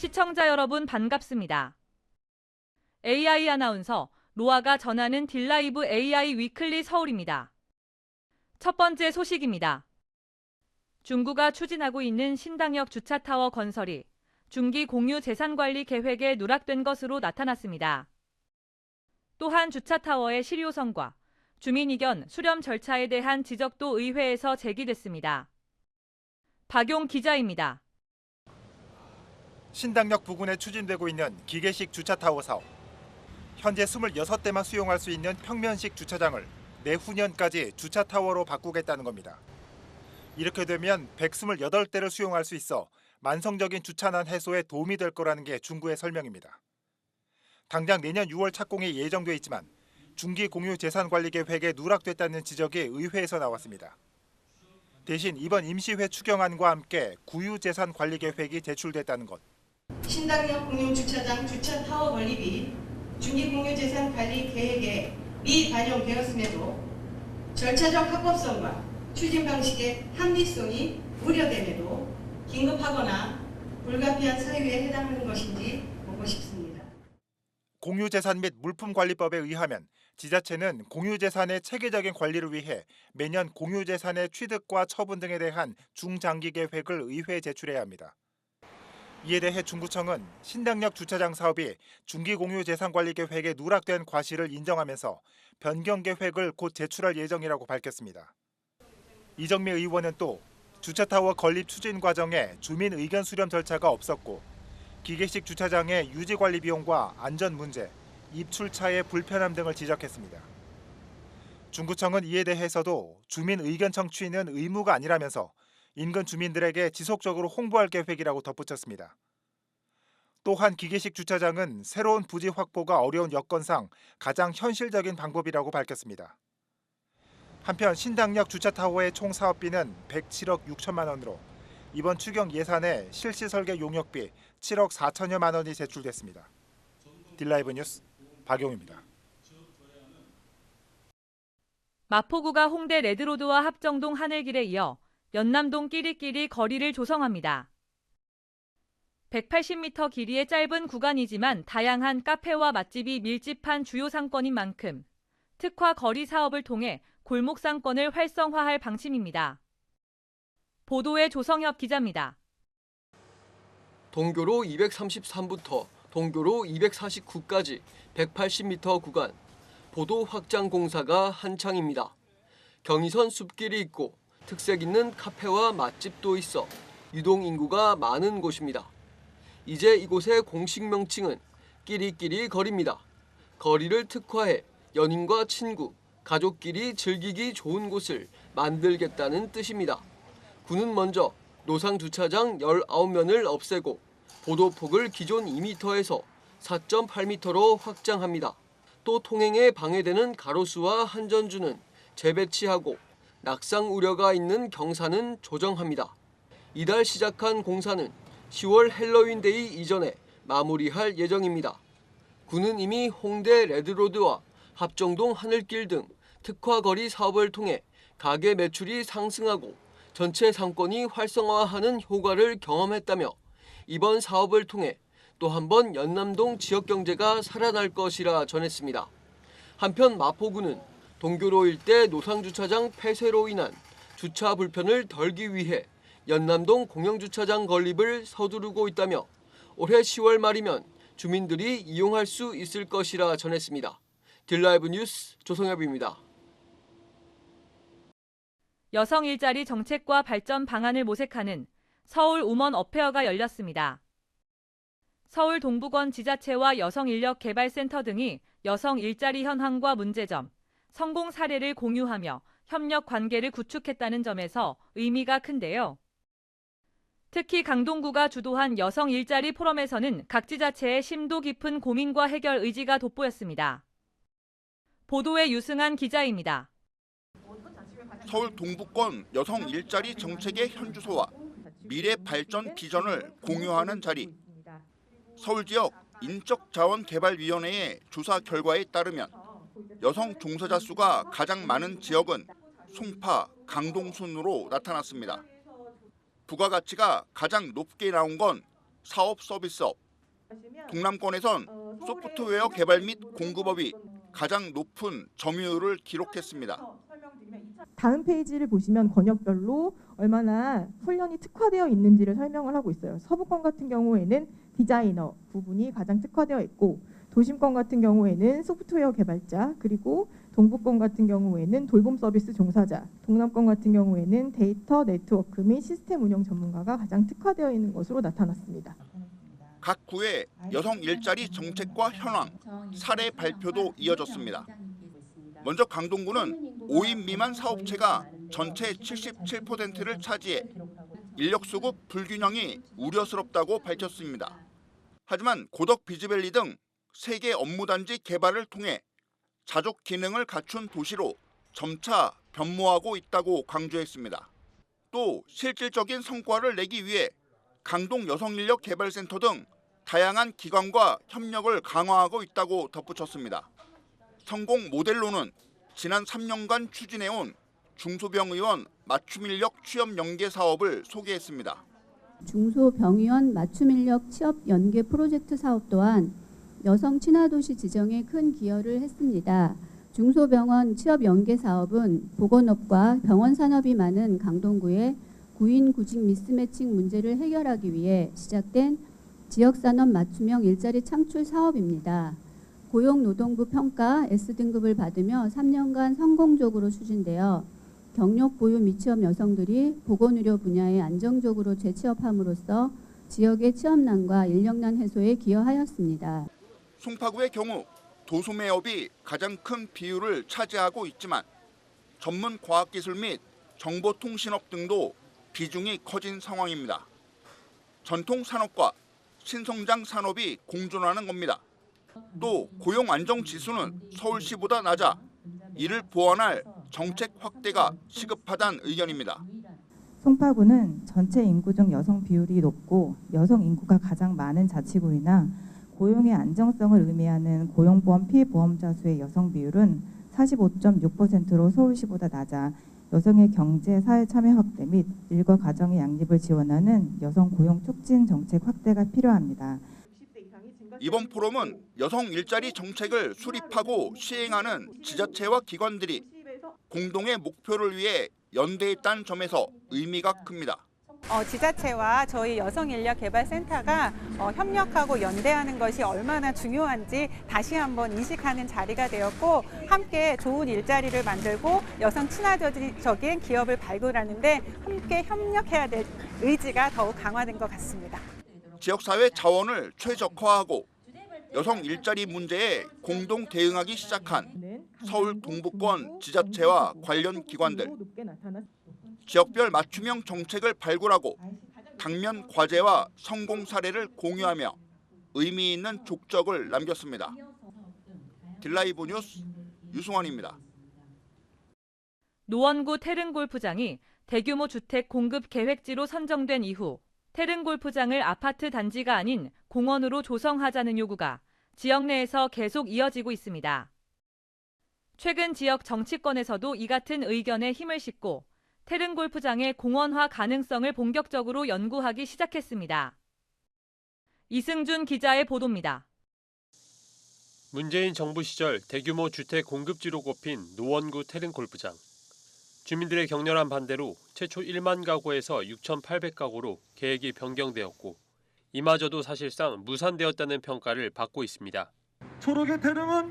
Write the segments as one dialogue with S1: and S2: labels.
S1: 시청자 여러분 반갑습니다. AI 아나운서 로아가 전하는 딜라이브 AI 위클리 서울입니다. 첫 번째 소식입니다. 중구가 추진하고 있는 신당역 주차타워 건설이 중기 공유 재산관리 계획에 누락된 것으로 나타났습니다. 또한 주차타워의 실효성과 주민 의견 수렴 절차에 대한 지적도 의회에서 제기됐습니다. 박용 기자입니다.
S2: 신당역 부근에 추진되고 있는 기계식 주차타워 사업. 현재 26대만 수용할 수 있는 평면식 주차장을 내후년까지 주차타워로 바꾸겠다는 겁니다. 이렇게 되면 128대를 수용할 수 있어 만성적인 주차난 해소에 도움이 될 거라는 게 중구의 설명입니다. 당장 내년 6월 착공이 예정돼 있지만 중기 공유 재산 관리 계획에 누락됐다는 지적이 의회에서 나왔습니다. 대신 이번 임시회 추경안과 함께 구유 재산 관리 계획이 제출됐다는 것.
S3: 신당역 공용주차장 주차 타워 건립이 중기공유재산 관리 계획에 미반영되었음에도 절차적 합법성과 추진 방식의 합리성이 우려됨에도 긴급하거나 불가피한 사유에 해당하는 것인지 보고 싶습니다.
S2: 공유재산 및 물품관리법에 의하면 지자체는 공유재산의 체계적인 관리를 위해 매년 공유재산의 취득과 처분 등에 대한 중장기 계획을 의회에 제출해야 합니다. 이에 대해 중구청은 신당역 주차장 사업이 중기 공유재산관리 계획에 누락된 과실을 인정하면서 변경 계획을 곧 제출할 예정이라고 밝혔습니다. 이정미 의원은 또 주차타워 건립 추진 과정에 주민 의견 수렴 절차가 없었고 기계식 주차장의 유지 관리 비용과 안전 문제, 입출차의 불편함 등을 지적했습니다. 중구청은 이에 대해서도 주민 의견 청취는 의무가 아니라면서 인근 주민들에게 지속적으로 홍보할 계획이라고 덧붙였습니다. 또한 기계식 주차장은 새로운 부지 확보가 어려운 여건상 가장 현실적인 방법이라고 밝혔습니다. 한편 신당역 주차타워의 총 사업비는 107억 6천만 원으로 이번 추경 예산에 실시 설계 용역비 7억 4천여만 원이 제출됐습니다. 딜라이브 뉴스 박용입니다.
S1: 마포구가 홍대 레드로드와 합정동 하늘길에 이어 연남동 끼리끼리 거리를 조성합니다. 180m 길이의 짧은 구간이지만 다양한 카페와 맛집이 밀집한 주요 상권인 만큼 특화 거리 사업을 통해 골목 상권을 활성화할 방침입니다. 보도에 조성엽 기자입니다.
S4: 동교로 233부터 동교로 249까지 180m 구간 보도 확장 공사가 한창입니다. 경의선 숲길이 있고 특색 있는 카페와 맛집도 있어 유동 인구가 많은 곳입니다. 이제 이곳의 공식 명칭은 끼리끼리 거리입니다. 거리를 특화해 연인과 친구, 가족끼리 즐기기 좋은 곳을 만들겠다는 뜻입니다. 군은 먼저 노상 주차장 19면을 없애고 보도폭을 기존 2m에서 4.8m로 확장합니다. 또 통행에 방해되는 가로수와 한전주는 재배치하고 낙상 우려가 있는 경사는 조정합니다. 이달 시작한 공사는 10월 헬로윈데이 이전에 마무리할 예정입니다. 군은 이미 홍대 레드로드와 합정동 하늘길 등 특화거리 사업을 통해 가게 매출이 상승하고 전체 상권이 활성화하는 효과를 경험했다며 이번 사업을 통해 또 한 번 연남동 지역 경제가 살아날 것이라 전했습니다. 한편 마포구는 동교로 일대 노상 주차장 폐쇄로 인한 주차 불편을 덜기 위해 연남동 공영주차장 건립을 서두르고 있다며 올해 10월 말이면 주민들이 이용할 수 있을 것이라 전했습니다. 딜라이브 뉴스 조성엽입니다.
S1: 여성 일자리 정책과 발전 방안을 모색하는 서울 우먼 어페어가 열렸습니다. 서울 동부권 지자체와 여성 인력 개발센터 등이 여성 일자리 현황과 문제점, 성공 사례를 공유하며 협력 관계를 구축했다는 점에서 의미가 큰데요. 특히 강동구가 주도한 여성 일자리 포럼에서는 각 지자체의 심도 깊은 고민과 해결 의지가 돋보였습니다. 보도에 유승한 기자입니다.
S5: 서울 동부권 여성 일자리 정책의 현주소와 미래 발전 비전을 공유하는 자리. 서울 지역 인적자원개발위원회의 조사 결과에 따르면 여성 종사자 수가 가장 많은 지역은 송파, 강동 순으로 나타났습니다. 부가가치가 가장 높게 나온 건 사업 서비스업. 동남권에선 소프트웨어 개발 및 공급업이 가장 높은 점유율을 기록했습니다.
S6: 다음 페이지를 보시면 권역별로 얼마나 훈련이 특화되어 있는지를 설명을 하고 있어요. 서부권 같은 경우에는 디자이너 부분이 가장 특화되어 있고 도심권 같은 경우에는 소프트웨어 개발자 그리고 동부권 같은 경우에는 돌봄 서비스 종사자, 동남권 같은 경우에는 데이터 네트워크 및 시스템 운영 전문가가 가장 특화되어 있는 것으로 나타났습니다.
S5: 각 구의 여성 일자리 정책과 현황, 사례 발표도 이어졌습니다. 먼저 강동구는 5인 미만 사업체가 전체 77%를 차지해 인력 수급 불균형이 우려스럽다고 밝혔습니다. 하지만 고덕 비즈밸리 등 세계 업무단지 개발을 통해 자족 기능을 갖춘 도시로 점차 변모하고 있다고 강조했습니다. 또 실질적인 성과를 내기 위해 강동 여성인력개발센터 등 다양한 기관과 협력을 강화하고 있다고 덧붙였습니다. 성공 모델로는 지난 3년간 추진해온 중소병의원 맞춤인력 취업 연계 사업을 소개했습니다.
S7: 중소병의원 맞춤 인력 취업 연계 프로젝트 사업 또한 여성 친화도시 지정에 큰 기여를 했습니다. 중소병원 취업 연계 사업은 보건업과 병원 산업이 많은 강동구의 구인 구직 미스매칭 문제를 해결하기 위해 시작된 지역산업 맞춤형 일자리 창출 사업입니다. 고용노동부 평가 S등급을 받으며 3년간 성공적으로 추진되어 경력 보유 미취업 여성들이 보건의료 분야에 안정적으로 재취업함으로써 지역의 취업난과 인력난 해소에 기여하였습니다.
S5: 송파구의 경우 도소매업이 가장 큰 비율을 차지하고 있지만 전문 과학기술 및 정보통신업 등도 비중이 커진 상황입니다. 전통 산업과 신성장 산업이 공존하는 겁니다. 또 고용 안정 지수는 서울시보다 낮아 이를 보완할 정책 확대가 시급하다는 의견입니다.
S8: 송파구는 전체 인구 중 여성 비율이 높고 여성 인구가 가장 많은 자치구이나 고용의 안정성을 의미하는 고용보험 피보험자 수의 여성 비율은 45.6%로 서울시보다 낮아 여성의 경제 사회 참여 확대 및 일과 가정의 양립을 지원하는 여성 고용 촉진 정책 확대가 필요합니다.
S5: 이번 포럼은 여성 일자리 정책을 수립하고 시행하는 지자체와 기관들이 공동의 목표를 위해 연대했다는 점에서 의미가 큽니다.
S9: 어, 지자체와 저희 여성인력개발센터가 어, 협력하고 연대하는 것이 얼마나 중요한지 다시 한번 인식하는 자리가 되었고 함께 좋은 일자리를 만들고 여성 친화적인 기업을 발굴하는데 함께 협력해야 될 의지가 더욱 강화된 것 같습니다.
S5: 지역사회 자원을 최적화하고 여성 일자리 문제에 공동 대응하기 시작한 서울 동부권 지자체와 관련 기관들 지역별 맞춤형 정책을 발굴하고 당면 과제와 성공 사례를 공유하며 의미 있는 족적을 남겼습니다. 딜라이브 뉴스 유승원입니다.
S1: 노원구 태릉 골프장이 대규모 주택 공급 계획지로 선정된 이후 태릉 골프장을 아파트 단지가 아닌 공원으로 조성하자는 요구가 지역 내에서 계속 이어지고 있습니다. 최근 지역 정치권에서도 이 같은 의견에 힘을 싣고 태릉골프장의 공원화 가능성을 본격적으로 연구하기 시작했습니다. 이승준 기자의 보도입니다.
S10: 문재인 정부 시절 대규모 주택 공급지로 꼽힌 노원구 태릉골프장. 주민들의 격렬한 반대로 최초 1만 가구에서 6,800가구로 계획이 변경되었고 이마저도 사실상 무산되었다는 평가를 받고 있습니다.
S11: 초록의 태릉은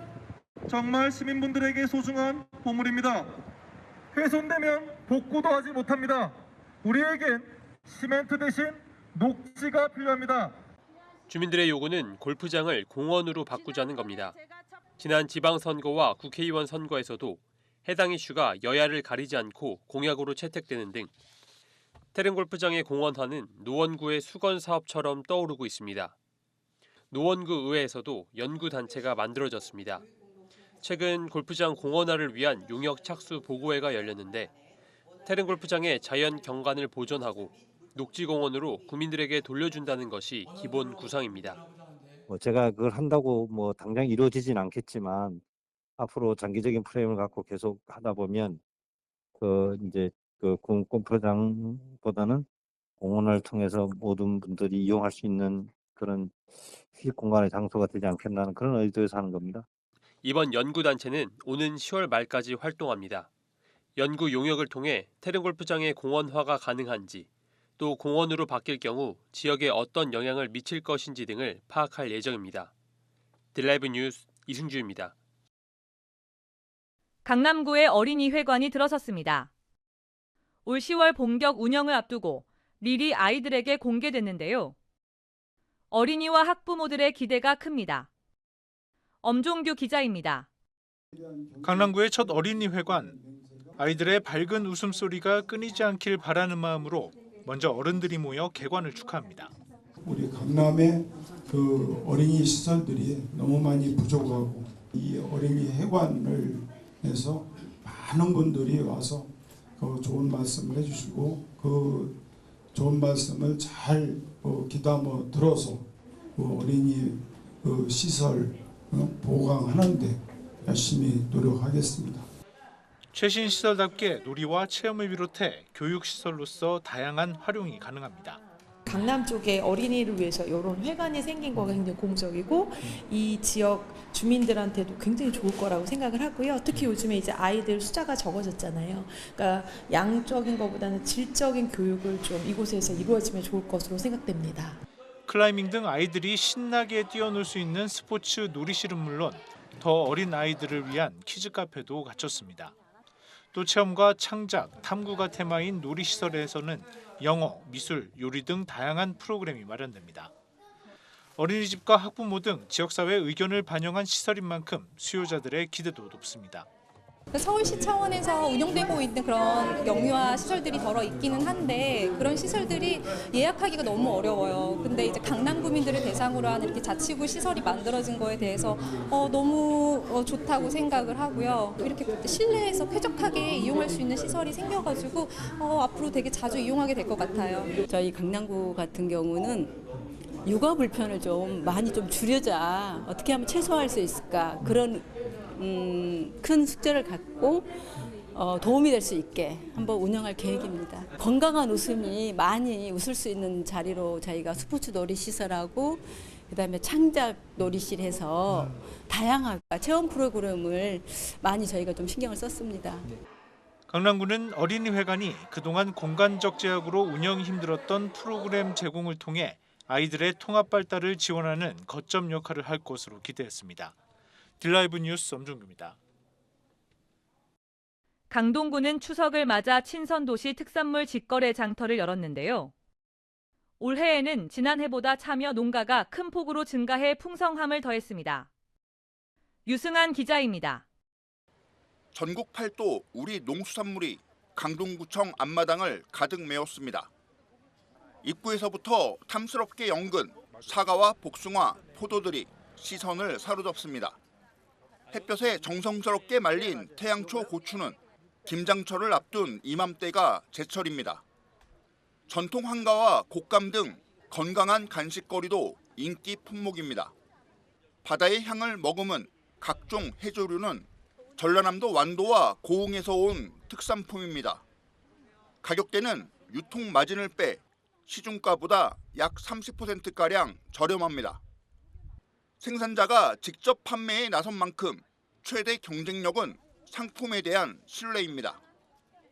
S11: 정말 시민분들에게 소중한 보물입니다. 훼손되면 복구도 하지 못합니다. 우리에겐 시멘트 대신 녹지가 필요합니다.
S10: 주민들의 요구는 골프장을 공원으로 바꾸자는 겁니다. 지난 지방선거와 국회의원 선거에서도 해당 이슈가 여야를 가리지 않고 공약으로 채택되는 등 태릉골프장의 공원화는 노원구의 수건 사업처럼 떠오르고 있습니다. 노원구 의회에서도 연구 단체가 만들어졌습니다. 최근 골프장 공원화를 위한 용역 착수 보고회가 열렸는데 태릉골프장의 자연 경관을 보존하고 녹지 공원으로 국민들에게 돌려준다는 것이 기본 구상입니다.
S12: 뭐 제가 그걸 한다고 뭐 당장 이루어지진 않겠지만 앞으로 장기적인 프레임을 갖고 계속 하다 보면 그 이제 그 골프장보다는 공원을 통해서 모든 분들이 이용할 수 있는 그런 휴식 공간의 장소가 되지 않겠나는 그런 의도에서 하는 겁니다.
S10: 이번 연구단체는 오는 10월 말까지 활동합니다. 연구 용역을 통해 테른 골프장의 공원화가 가능한지 또 공원으로 바뀔 경우 지역에 어떤 영향을 미칠 것인지 등을 파악할 예정입니다. 딜라이브 뉴스 이승주입니다.
S1: 강남구의 어린이 회관이 들어섰습니다. 올 10월 본격 운영을 앞두고 릴이 아이들에게 공개됐는데요. 어린이와 학부모들의 기대가 큽니다. 엄종규 기자입니다.
S11: 강남구의 첫 어린이 회관 아이들의 밝은 웃음소리가 끊이지 않길 바라는 마음으로 먼저 어른들이 모여 개관을 축하합니다.
S13: 우리 강남의 그 어린이 시설들이 너무 많이 부족하고 이 어린이 해관을 해서 많은 분들이 와서 그 좋은 말씀을 해주시고 그 좋은 말씀을 잘 어, 귀담아 들어서 그 어린이 그 시설 어, 보강하는데 열심히 노력하겠습니다.
S11: 최신 시설답게 놀이와 체험을 비롯해 교육 시설로서 다양한 활용이 가능합니다.
S14: 강남 쪽에 어린이를 위해서 이런 회관이 생긴 거가 굉장히 공적이고 이 지역 주민들한테도 굉장히 좋을 거라고 생각을 하고요. 특히 요즘에 이제 아이들 숫자가 적어졌잖아요. 그러니까 양적인 것보다는 질적인 교육을 좀 이곳에서 이루어지면 좋을 것으로 생각됩니다.
S11: 클라이밍 등 아이들이 신나게 뛰어놀 수 있는 스포츠 놀이실은 물론 더 어린 아이들을 위한 키즈 카페도 갖췄습니다. 또 체험과 창작, 탐구가 테마인 놀이시설에서는 영어, 미술, 요리 등 다양한 프로그램이 마련됩니다. 어린이집과 학부모 등 지역사회 의견을 반영한 시설인 만큼 수요자들의 기대도 높습니다.
S15: 서울시 차원에서 운영되고 있는 그런 영유아 시설들이 더러 있기는 한데 그런 시설들이 예약하기가 너무 어려워요. 근데 이제 강남 구민들을 대상으로 하는 이렇게 자치구 시설이 만들어진 거에 대해서 어, 너무 어, 좋다고 생각을 하고요. 이렇게 실내에서 쾌적하게 이용할 수 있는 시설이 생겨가지고 어, 앞으로 되게 자주 이용하게 될 것 같아요.
S16: 저희 강남구 같은 경우는 육아 불편을 좀 많이 좀 줄여자 어떻게 하면 최소화할 수 있을까 그런 음, 큰 숙제를 갖고 어, 도움이 될 수 있게 한번 운영할 계획입니다. 건강한 웃음이 많이 웃을 수 있는 자리로 저희가 스포츠 놀이 시설하고 그다음에 창작 놀이실 해서 다양한 체험 프로그램을 많이 저희가 좀 신경을 썼습니다.
S11: 강남구는 어린이 회관이 그동안 공간적 제약으로 운영이 힘들었던 프로그램 제공을 통해 아이들의 통합 발달을 지원하는 거점 역할을 할 것으로 기대했습니다. 딜라이브 뉴스 엄준규입니다.
S1: 강동구는 추석을 맞아 친선도시 특산물 직거래 장터를 열었는데요. 올해에는 지난해보다 참여 농가가 큰 폭으로 증가해 풍성함을 더했습니다. 유승한 기자입니다.
S5: 전국 8도 우리 농수산물이 강동구청 앞마당을 가득 메웠습니다. 입구에서부터 탐스럽게 연근 사과와 복숭아, 포도들이 시선을 사로잡습니다. 햇볕에 정성스럽게 말린 태양초 고추는 김장철을 앞둔 이맘때가 제철입니다. 전통 한가와 곶감 등 건강한 간식거리도 인기 품목입니다. 바다의 향을 머금은 각종 해조류는 전라남도 완도와 고흥에서 온 특산품입니다. 가격대는 유통 마진을 빼 시중가보다 약 30%가량 저렴합니다. 생산자가 직접 판매에 나선 만큼 최대 경쟁력은 상품에 대한 신뢰입니다.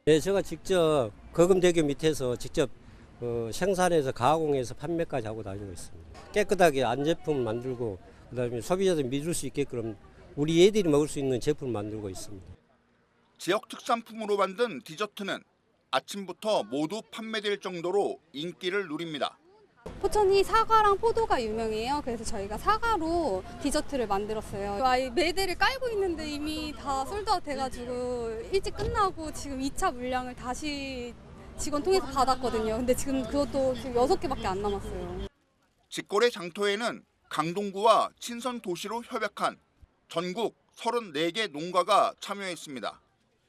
S17: 네, 제가 직접 거금대교 밑에서 직접 어, 생산해서 가공해서 판매까지 하고 다니고 있습니다. 깨끗하게 안제품 만들고 그다음에 소비자들 믿을 수 있게끔 우리 애들이 먹을 수 있는 제품을 만들고 있습니다.
S5: 지역 특산품으로 만든 디저트는 아침부터 모두 판매될 정도로 인기를 누립니다.
S18: 포천이 사과랑 포도가 유명해요. 그래서 저희가 사과로 디저트를 만들었어요. 아이 매대를 깔고 있는데 이미 다 솔드아웃 돼가지고 일찍 끝나고 지금 2차 물량을 다시 직원 통해서 받았거든요. 근데 지금 그것도 지금 6개밖에 안 남았어요.
S5: 직거래 장터에는 강동구와 친선 도시로 협약한 전국 34개 농가가 참여했습니다.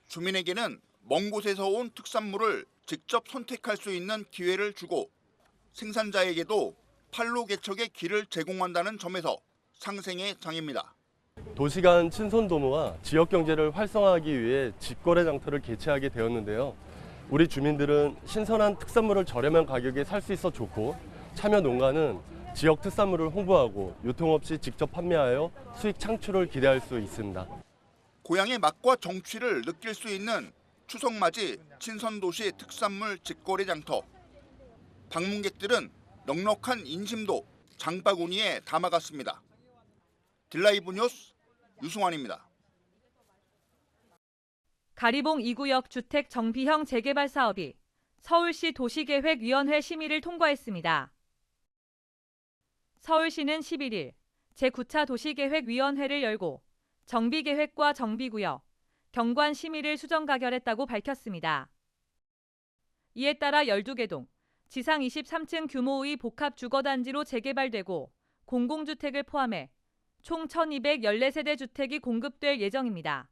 S5: 주민에게는 먼 곳에서 온 특산물을 직접 선택할 수 있는 기회를 주고 생산자에게도 판로 개척의 길을 제공한다는 점에서 상생의 장입니다.
S19: 도시간 친선 도모와 지역 경제를 활성화하기 위해 직거래 장터를 개최하게 되었는데요. 우리 주민들은 신선한 특산물을 저렴한 가격에 살 수 있어 좋고 참여 농가는 지역 특산물을 홍보하고 유통 없이 직접 판매하여 수익 창출을 기대할 수 있습니다.
S5: 고향의 맛과 정취를 느낄 수 있는 추석맞이 친선도시 특산물 직거래 장터. 방문객들은 넉넉한 인심도 장바구니에 담아갔습니다. 딜라이브 뉴스 유승환입니다.
S1: 가리봉 2구역 주택 정비형 재개발 사업이 서울시 도시계획위원회 심의를 통과했습니다. 서울시는 11일 제9차 도시계획위원회를 열고 정비계획과 정비구역, 경관 심의를 수정 가결했다고 밝혔습니다. 이에 따라 12개 동, 지상 23층 규모의 복합 주거단지로 재개발되고 공공주택을 포함해 총 1214세대 주택이 공급될 예정입니다.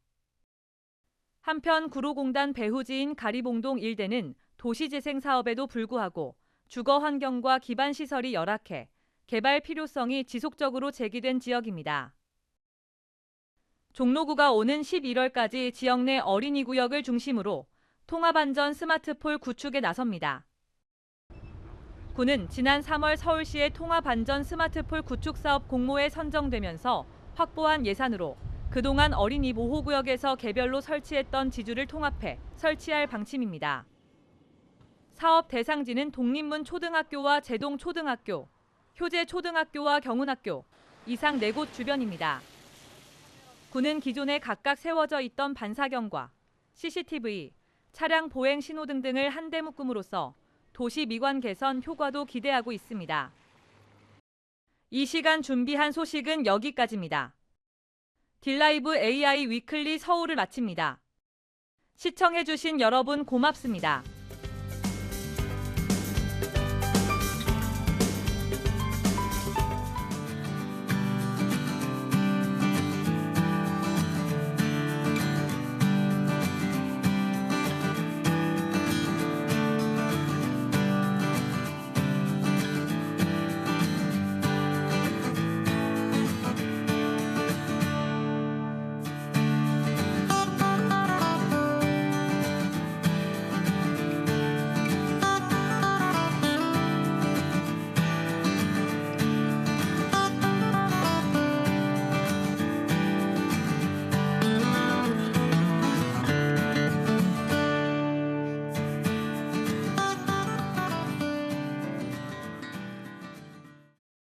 S1: 한편 구로공단 배후지인 가리봉동 일대는 도시재생 사업에도 불구하고 주거 환경과 기반 시설이 열악해 개발 필요성이 지속적으로 제기된 지역입니다. 종로구가 오는 11월까지 지역 내 어린이 구역을 중심으로 통합안전 스마트폴 구축에 나섭니다. 구는 지난 3월 서울시의 통합안전 스마트폴 구축 사업 공모에 선정되면서 확보한 예산으로 그동안 어린이 보호구역에서 개별로 설치했던 지주를 통합해 설치할 방침입니다. 사업 대상지는 독립문 초등학교와 제동 초등학교, 효재 초등학교와 경운학교, 이상 4곳 주변입니다. 구는 기존에 각각 세워져 있던 반사경과 CCTV, 차량 보행 신호 등 등을 한데 묶음으로써 도시 미관 개선 효과도 기대하고 있습니다. 이 시간 준비한 소식은 여기까지입니다. 딜라이브 AI 위클리 서울을 마칩니다. 시청해주신 여러분 고맙습니다.